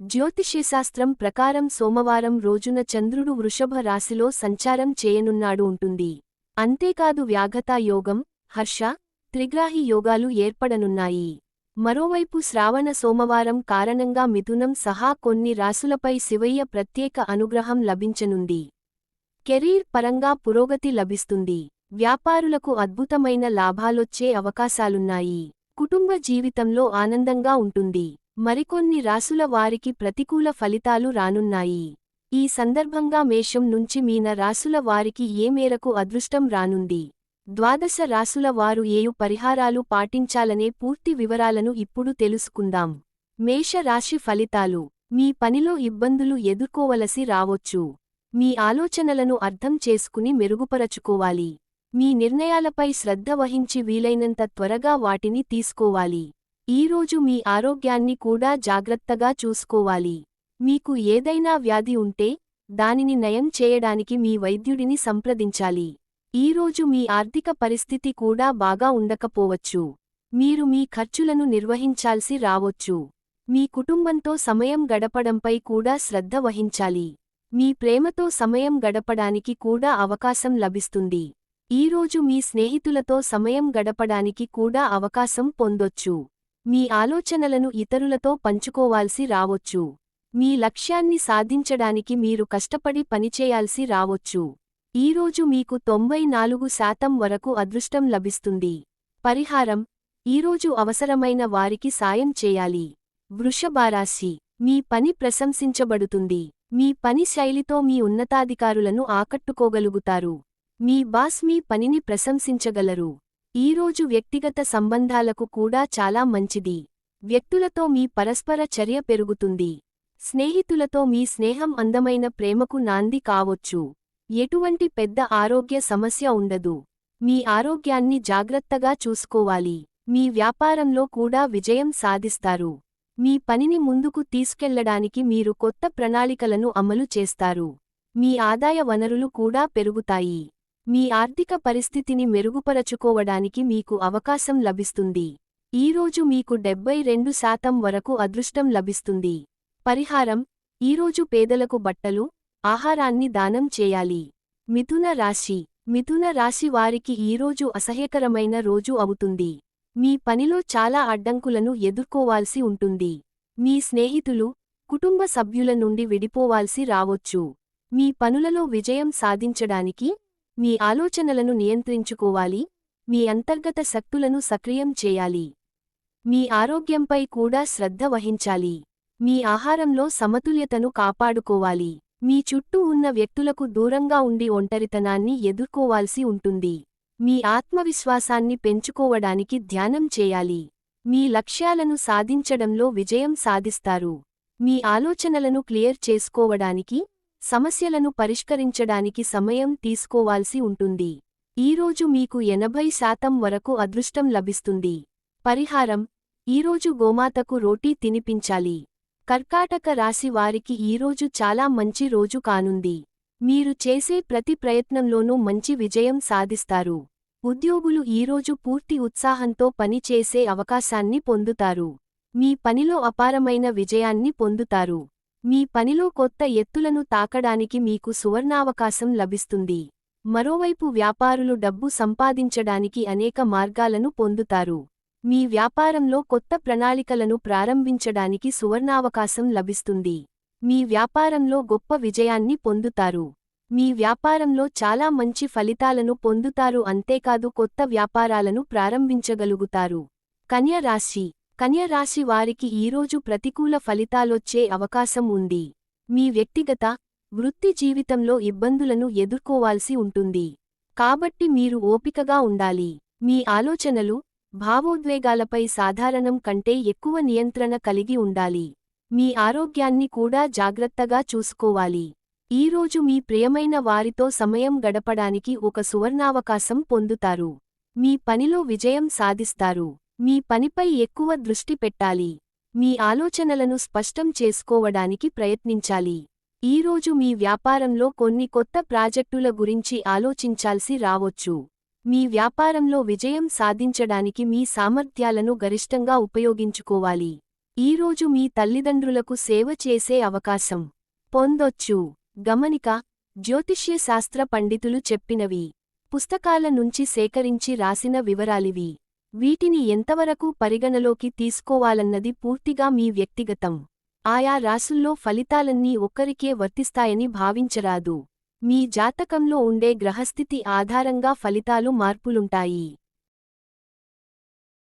జ్యోతిష్యశాస్త్రం ప్రకారం సోమవారం రోజున చంద్రుడు వృషభ రాశిలో సంచారం చేయనున్నాడు ఉంటుంది. అంతేకాదు వ్యాఘతా యోగం హర్ష త్రిగ్రాహి యోగాలు ఏర్పడనున్నాయి. మరోవైపు శ్రావణ సోమవారం కారణంగా మిథునం సహా కొన్ని రాసులపై శివయ్య ప్రత్యేక అనుగ్రహం లభించనుంది. కెరీర్ పరంగా పురోగతి లభిస్తుంది. వ్యాపారులకు అద్భుతమైన లాభాలొచ్చే అవకాశాలున్నాయి. కుటుంబ జీవితంలో ఆనందంగా ఉంటుంది. మరికొన్ని రాసుల వారికి ప్రతికూల ఫలితాలు రానున్నాయి. ఈ సందర్భంగా మేషం నుంచి మీన రాసుల వారికి ఏ మేరకు అదృష్టం రానుంది? ద్వాదశ రాసుల వారు ఏయు పరిహారాలు పాటించాలనే పూర్తి వివరాలను ఇప్పుడు తెలుసుకుందాం. మేష రాశి ఫలితాలు. మీ పనిలో ఇబ్బందులు ఎదుర్కోవలసి రావొచ్చు. మీ ఆలోచనలను అర్థం చేసుకుని మెరుగుపరచుకోవాలి. మీ నిర్ణయాలపై శ్రద్ధ వహించి వీలైనంత త్వరగా వాటిని తీసుకోవాలి. ఈరోజు మీ ఆరోగ్యాన్ని కూడా జాగ్రత్తగా చూసుకోవాలి. మీకు ఏదైనా వ్యాధి ఉంటే దానిని నయం చేయడానికి మీ వైద్యుడిని సంప్రదించాలి. ఈరోజు మీ ఆర్థిక పరిస్థితి కూడా బాగా ఉండకపోవచ్చు. మీరు మీ ఖర్చులను నిర్వహించాల్సి రావొచ్చు. మీ కుటుంబంతో సమయం గడపడంపై కూడా శ్రద్ధ వహించాలి. మీ ప్రేమతో సమయం గడపడానికి కూడా అవకాశం లభిస్తుంది. ఈరోజు మీ స్నేహితులతో సమయం గడపడానికి కూడా అవకాశం పొందొచ్చు. మీ ఆలోచనలను ఇతరులతో పంచుకోవాల్సి రావొచ్చు. మీ లక్ష్యాన్ని సాధించడానికి మీరు కష్టపడి పనిచేయాల్సి రావొచ్చు. ఈరోజు మీకు తొంభై నాలుగు శాతం వరకు అదృష్టం లభిస్తుంది. పరిహారం. ఈరోజు అవసరమైన వారికి సాయం చేయాలి. వృషభారాశి. మీ పని ప్రశంసించబడుతుంది. మీ పని శైలితో మీ ఉన్నతాధికారులను ఆకట్టుకోగలుగుతారు. మీ బాస్ మీ పనిని ప్రశంసించగలరు. ఈరోజు వ్యక్తిగత సంబంధాలకు కూడా చాలా మంచిది. వ్యక్తులతో మీ పరస్పర చర్య పెరుగుతుంది. స్నేహితులతో మీ స్నేహం అందమైన ప్రేమకు నాంది కావొచ్చు. ఎటువంటి పెద్ద ఆరోగ్య సమస్య ఉండదు. మీ ఆరోగ్యాన్ని జాగ్రత్తగా చూసుకోవాలి. మీ వ్యాపారంలో కూడా విజయం సాధిస్తారు. మీ పనిని ముందుకు తీసుకెళ్ళడానికి మీరు కొత్త ప్రణాళికలను అమలు చేస్తారు. మీ ఆదాయ వనరులు కూడా పెరుగుతాయి. మీ ఆర్థిక పరిస్థితిని మెరుగుపరచుకోవడానికి మీకు అవకాశం లభిస్తుంది. ఈరోజు మీకు డెబ్బై రెండు శాతం వరకు అదృష్టం లభిస్తుంది. పరిహారం ఈరోజు పేదలకు బట్టలు ఆహారాన్ని దానం చేయాలి. మిథున రాశి మిథున రాశి వారికి ఈరోజు అసహ్యకరమైన రోజు అవుతుంది. మీ పనిలో చాలా అడ్డంకులను ఎదుర్కోవాల్సి ఉంటుంది. మీ స్నేహితులు కుటుంబ సభ్యుల నుండి విడిపోవాల్సి రావొచ్చు. మీ పనులలో విజయం సాధించడానికి మీ ఆలోచనలను నియంత్రించుకోవాలి. మీ అంతర్గత శక్తులను సక్రియం చేయాలి. మీ ఆరోగ్యంపై కూడా శ్రద్ధ వహించాలి. మీ ఆహారంలో సమతుల్యతను కాపాడుకోవాలి. మీ చుట్టూ ఉన్న వ్యక్తులకు దూరంగా ఉండి ఒంటరితనాన్ని ఎదుర్కోవాల్సి ఉంటుంది. మీ ఆత్మవిశ్వాసాన్ని పెంచుకోవడానికి ధ్యానం చేయాలి. మీ లక్ష్యాలను సాధించడంలో విజయం సాధిస్తారు. మీ ఆలోచనలను క్లియర్ చేసుకోవడానికి సమస్యలను పరిష్కరించడానికి సమయం తీసుకోవాల్సి ఉంటుంది. ఈరోజు మీకు ఎనభై శాతం వరకు అదృష్టం లభిస్తుంది. పరిహారం ఈరోజు గోమాతకు రోటీ తినిపించాలి. కర్కాటక రాశి వారికి ఈరోజు చాలా మంచి రోజు కానుంది. మీరు చేసే ప్రతి ప్రయత్నంలోనూ మంచి విజయం సాధిస్తారు. ఉద్యోగులు ఈరోజు పూర్తి ఉత్సాహంతో పనిచేసే అవకాశాన్ని పొందుతారు. మీ పనిలో అపారమైన విజయాన్ని పొందుతారు. మీ పనిలో కొత్త ఎత్తులను తాకడానికి మీకు సువర్ణావకాశం లభిస్తుంది. మరోవైపు వ్యాపారులు డబ్బు సంపాదించడానికి అనేక మార్గాలను పొందుతారు. మీ వ్యాపారంలో కొత్త ప్రణాళికలను ప్రారంభించడానికి సువర్ణావకాశం లభిస్తుంది. మీ వ్యాపారంలో గొప్ప విజయాన్ని పొందుతారు. మీ వ్యాపారంలో చాలా మంచి ఫలితాలను పొందుతారు అంతేకాదు కొత్త వ్యాపారాలను ప్రారంభించగలుగుతారు. కన్య రాశి కన్యరాశి వారికి ఈరోజు ప్రతికూల ఫలితాలొచ్చే అవకాశం ఉంది. మీ వ్యక్తిగత వృత్తి జీవితంలో ఇబ్బందులను ఎదుర్కోవాల్సి ఉంటుంది. కాబట్టి మీరు ఓపికగా ఉండాలి. మీ ఆలోచనలు భావోద్వేగాలపై సాధారణం కంటే ఎక్కువ నియంత్రణ కలిగి ఉండాలి. మీ ఆరోగ్యాన్ని కూడా జాగ్రత్తగా చూసుకోవాలి. ఈరోజు మీ ప్రియమైన వారితో సమయం గడపడానికి ఒక సువర్ణావకాశం పొందుతారు. మీ పనిలో విజయం సాధిస్తారు. మీ పనిపై ఎక్కువ దృష్టి పెట్టాలి. మీ ఆలోచనలను స్పష్టం చేసుకోవడానికి ప్రయత్నించాలి. ఈరోజు మీ వ్యాపారంలో కొన్ని కొత్త ప్రాజెక్టుల గురించి ఆలోచించాల్సి రావొచ్చు. మీ వ్యాపారంలో విజయం సాధించడానికి మీ సామర్థ్యాలను గరిష్టంగా ఉపయోగించుకోవాలి. ఈరోజు మీ తల్లిదండ్రులకు సేవ చేసే అవకాశం. పొందొచ్చు. గమనిక జ్యోతిష్యశాస్త్ర పండితులు చెప్పినవి. పుస్తకాల నుంచి సేకరించి రాసిన వివరాలివి. వీటిని ఎంతవరకు పరిగణలోకి తీసుకోవాలన్నది పూర్తిగా మీ వ్యక్తిగతం. ఆయా రాసుల్లో ఫలితాలన్నీ ఒక్కరికే వర్తిస్తాయని భావించరాదు. మీ జాతకంలో ఉండే గ్రహస్థితి ఆధారంగా ఫలితాలు మార్పులుంటాయి.